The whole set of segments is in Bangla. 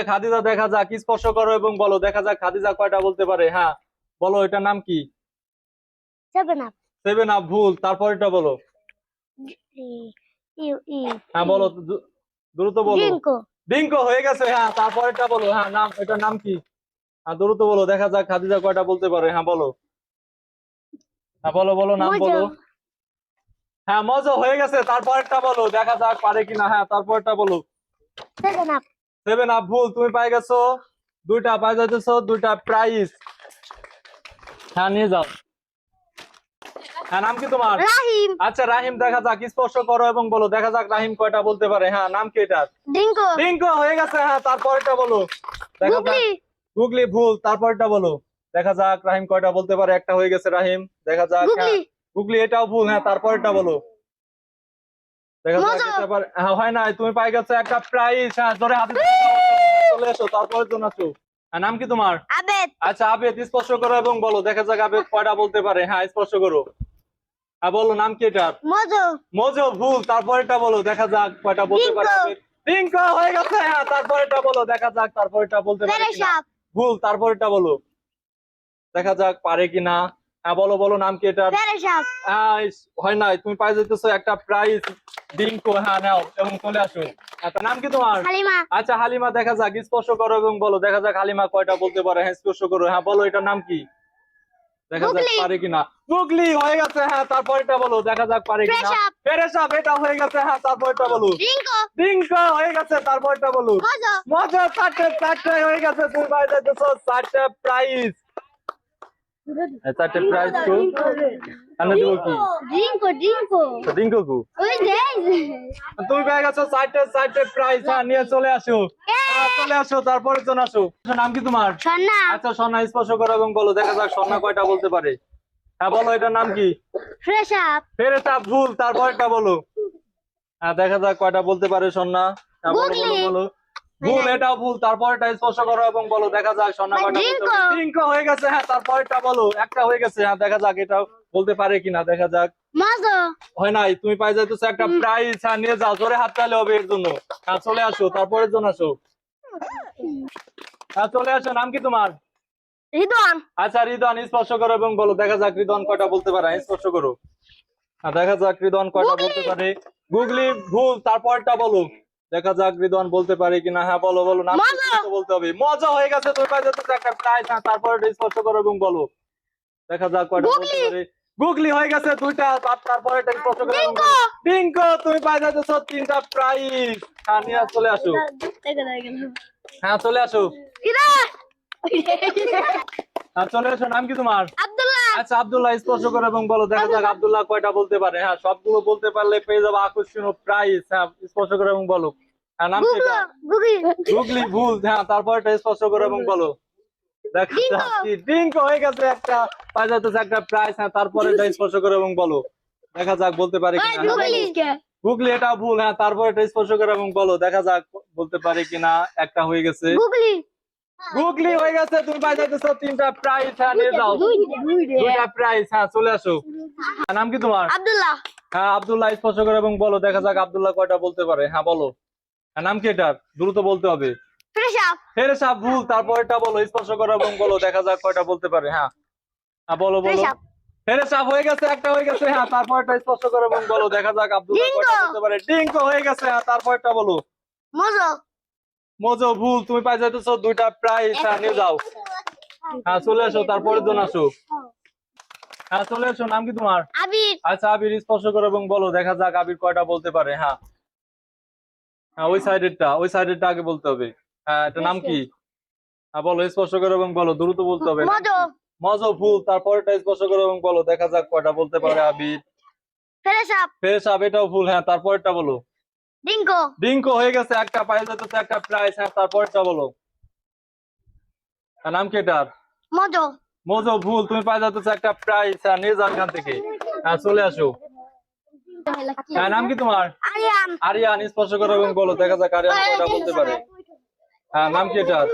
খাদিজা দেখা যাক স্পর্শ করো এবং বলো দেখা যাক খাদিজা কয়টা বলতে পারে। হ্যাঁ বলো এটার নাম কি? সেভেন আপ সেভেন আপ ভুল তারপর এটা বলো হ্যাঁ বলো দ্রুত বলো। ডিঙ্কো হয়ে গেছে হ্যাঁ তারপর এটা বলো। হ্যাঁ নাম এটার নাম কি? হ্যাঁ দ্রুত বলো দেখা যাক খাদিজা কয়টা বলতে পারে। হ্যাঁ বলো। হ্যাঁ বলো বলো নাম বলো। হ্যাঁ মজা হয়ে গেছে তারপরটা বলো দেখা যাক পারে কিনা। হ্যাঁ তারপরটা বলো। সেভেন আপ সেভেন আপ ভুল তুমি পাই গেছো। দুইটা পাই যাইতেছো দুইটা প্রাইজ হ্যাঁ নিয়ে যাও। হ্যাঁ নাম কি তোমার? রাহিম। আচ্ছা রাহিম দেখা যাক স্পর্শ করো এবং বলো দেখা যাক রাহিম কয়টা বলতে পারে। হ্যাঁ নাম কি এটা ডিঙ্কো হয়ে গেছে হ্যাঁ তারপরটা বলো। দেখা যাক। গুগলি ভুল তারপরটা বলো। দেখা যাক রাহিম কয়টা বলতে পারে একটা হয়ে গেছে রাহিম। দেখা যাক হ্যাঁ। গুগলি গুগলি এটাও ভুল হ্যাঁ তারপরটা বলো। হ্যাঁ হয় নাই। তুমি পাই গেছো একটা প্রাইজ হ্যাঁ জোরে হাতে চলে এসো তারপরে তো নাচো হ্যাঁ নাম কি তোমার? আবেদ। আচ্ছা আবেদ স্পর্শ করো এবং বলো দেখা যাক আবেদ কয়টা বলতে পারে। হ্যাঁ স্পর্শ করো। হ্যাঁ বলো নাম কি এটার? মজো। মজো ভুল তারপরেটা বলো দেখা যাক কয়টা বলতে পারে। টিঙ্কো। হয়ে গেছে হ্যাঁ তারপরেটা বলো দেখা যাক তারপরেটা বলতে পারে কিনা। পেরেশাপ ভুল তারপরেটা বলো। দেখা যাক পারে কিনা। বলো বলো নাম কি পেরেশাপ হ্যাঁ নাই তুমি পাই যেতেছো একটা প্রাইজ ডিঙ্কো হ্যাঁ নাও এবং চলে আসো। আচ্ছা নাম কি তোমার? আচ্ছা হালিমা দেখা যাক স্পর্শ করো এবং বলো দেখা যাক হালিমা কয়টা বলতে পারে হ্যাঁ স্পর্শ করো হ্যাঁ বলো এটার নাম কি? দেখা যাক পারে কিনা। গুগলি হয়ে গেছে হ্যাঁ তারপর এটা বলো দেখা যাক পারে কিনা। ফেরেশাপ এটা হয়ে গেছে হ্যাঁ তারপর এটা বলো। ডিঙ্কো ডিঙ্কো হয়ে গেছে তারপর এটা বলো। মজো। মজা চারটে চারটে হয়ে গেছে তুমি পাই যাইতেছো চারটে প্রাইজ চারটে প্রাইজ তো। আমি দেবো কি? ডিঙ্কো ডিঙ্কো কু? ওই যে তুমি পেয়ে গেছো চারটে চারটে প্রাইজ হ্যাঁ নিয়ে চলে আসো। হ্যাঁ, চলে আসো তারপরে চলে আসো। নাম কি তোমার? সন্না। আচ্ছা সন্না স্পর্শ করো এবং বলো দেখা যাক সন্না কয়টা বলতে পারে। হ্যাঁ বলো এটার নাম কি? Fresh up. ফেরেটা ভুল তারপরটা বলো। হ্যাঁ দেখা যাক কয়টা বলতে পারে সন্না। হ্যাঁ বলো বলো। ভুল এটাও ভুল তারপরটা স্পর্শ করো এবং বলো দেখা যাক কয়টা ডিঙ্কো হয়ে গেছে হ্যাঁ তারপরটা বলো একটা হয়ে গেছে হ্যাঁ দেখা যাক এটা বলতে পারে কিনা দেখা যাক। হয় নাই তুমি পাই যাইতেছো একটা প্রাইজ হ্যাঁ নিয়ে যাও জোরে হাত তাহলে হবে এর জন্য। হ্যাঁ চলে আসো তারপরের জন্য আসো। হ্যাঁ চলে আসো নাম কি তোমার? আচ্ছা রিদন স্পর্শ করো এবং বলো দেখা যাক রিদন কয়টা বলতে পারে স্পর্শ করো। দেখা যাক রিদন কয়টা বলতে পারে। গুগলি ভুল তারপরটা বলো। দেখা যাক রিদন বলতে পারে কিনা। হ্যাঁ বলো বলো নাম বলতে হবে। মজা হয়ে গেছে তুমি পাই যাচ্ছে একটা প্রাইজ হ্যাঁ তারপরে স্পর্শ করো এবং বলো। দেখা যাক কয়টা বলতে পারে। গুগলি হয়ে গেছে দুইটা তার- তারপরে এটা স্পর্শ করো এবং ডিঙ্কো। তুমি পাই যাচ্ছ তিনটা প্রাইজ হ্যাঁ নিয়ে চলে আসো। হ্যাঁ চলে আসো। হ্যাঁ চলে আসো নাম কি তোমার? আচ্ছা আব্দুল্লাহ স্পর্শ করে এবং বলো দেখা যাক আব্দুল্লাহ। কয়টা বলতে পারে। হ্যাঁ সবগুলো বলতে পারলে পেয়ে যাব আকর্ষণীয় প্রাইজ হ্যাঁ স্পর্শ করে এবং বলো। হ্যাঁ নাম গুগলি ভুল। হ্যাঁ স্পর্শ করে এবং বলো। দেখা যাক কি। ডিঙ্ক হয়ে গেছে একটা যাচ্ছে একটা প্রাইজ হ্যাঁ তারপরে এটা স্পর্শ করে এবং বলো। দেখা যাক বলতে পারে কিনা। হ্যাঁ, গুগলি। গুগলি এটা ভুল। হ্যাঁ তারপর এটা স্পর্শ করে এবং বলো। দেখা যাক বলতে পারে কিনা। একটা হয়ে গেছে। গুগলি। গুগলি হয়ে গেছে তুমি পাই যাইতেছো তিনটা প্রাইজ হ্যাঁ নিয়ে যাও। দুইটা প্রাইজ হ্যাঁ চলে আসো। হ্যাঁ, নাম কি তোমার? আব্দুল্লাহ। হ্যাঁ আব্দুল্লাহ স্পর্শ করে এবং বলো দেখা যাক আব্দুল্লাহ কয়টা বলতে পারে। হ্যাঁ বলো। হ্যাঁ নাম কি এটার দ্রুত বলতে হবে। ফেরে সাপ ভুল তারপর এটা বলো স্পর্শ করো এবং বলো দেখা যাক কয়টা বলতে পারে। হ্যাঁ। হ্যাঁ বলো বলো। ফেরে সাপ হয়ে গেছে একটা হয়ে গেছে হ্যাঁ তারপর এটা স্পর্শ করো এবং বলো দেখা যাক আব্দুল্লাহ কয়টা। বলতে পারে। ডিঙ্কো হয়ে গেছে হ্যাঁ তারপর এটা বলো। মজো। মজো ভুল তুমি পাই যাইতেছো দুইটা প্রাইজ হ্যাঁ নিয়ে যাও। হ্যাঁ চলে আসো তারপরের জন্য আসো। হ্যাঁ চলে আসো নাম কি তোমার? আবির। আচ্ছা আবির স্পর্শ করো এবং বলো দেখা যাক আবির কয়টা বলতে পারে হ্যাঁ। হ্যাঁ ওই সাইডেরটা ওই সাইডেরটা আগে বলতে হবে। হ্যাঁ এটা নাম কি? হ্যাঁ বলো স্পর্শ করো এবং বলো দ্রুত বলতে হবে। মজো। মজো ভুল তারপরটা স্পর্শ করো এবং বলো দেখা যাক কয়টা বলতে পারে আবির। ফ্রেশ আপ এটাও ভুল হ্যাঁ তারপরটা বলো। ডিঙ্কো ডিঙ্কো হয়ে গেছে একটা পাই যেতেছে একটা প্রাইস হ্যাঁ তারপরটা বলো। নাম কি এটার? মজো। মজো ভুল তুমি পাই যাতেছে একটা প্রাইস হ্যাঁ নিয়ে যাও এখান থেকে। হ্যাঁ চলে আসো। হ্যাঁ নাম কি তোমার? আরিয়ান। আরিয়ান স্পর্শ করো এবং বলো দেখা যাক আরিয়ান কয়টা বলতে পারে। হ্যাঁ নাম কি এটার?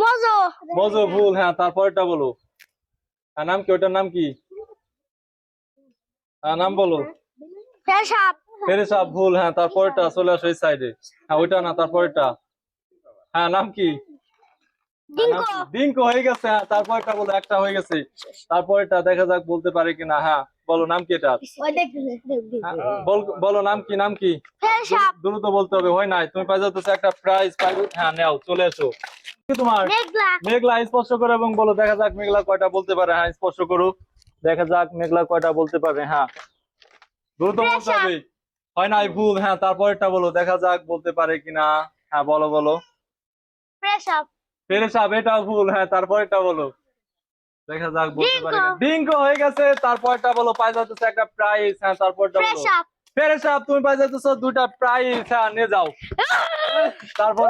মজো। মজো ভুল হ্যাঁ তারপরটা বলো। হ্যাঁ নাম কি ওটার নাম কি? হ্যাঁ নাম বলো। ফ্রেশ ফেরে সাপ ভুল হ্যাঁ। তারপরটা চলে আসো এই সাইডে হ্যাঁ ওইটা না তারপরটা হ্যাঁ নাম কি? ডিঙ্কো। হয়ে গেছে হ্যাঁ তারপরটা বলো একটা হয়ে গেছে। তারপরটা দেখা যাক বলতে পারে কিনা। হ্যাঁ বলো নাম কি এটা? হ্যাঁ, বল- নাম কি নাম কি? দ্রুত বলতে হবে হয় নাই। তুমি পাই যাচ্ছ একটা প্রাইজ পাই হ্যাঁ নাও চলে এসো। কি তোমার? মেঘলা। মেঘলা স্পর্শ করো এবং বলো দেখা যাক মেঘলা কয়টা বলতে পারে। হ্যাঁ স্পর্শ করো। দেখা যাক মেঘলা কয়টা বলতে পারে হ্যাঁ। দ্রুত বলতে হবে। হয় নাই ভুল? হ্যাঁ তারপরটা বলো দেখা যাক বলতে পারে কিনা। হ্যাঁ বলো বলো। ফেসাপ ফেরে এটা ভুল। হ্যাঁ তারপরেরটা বলো। দেখা যাক বলতে পারে না ডিঙ্কো হয়ে গেছে। তারপরটা বলো পাই যাচ্ছে একটা প্রাইজ হ্যাঁ তারপরটা বলো। সাহেব তুমি পাই যাচ্ছ দুটা প্রাইজ হ্যাঁ নিয়ে যাও। তারপর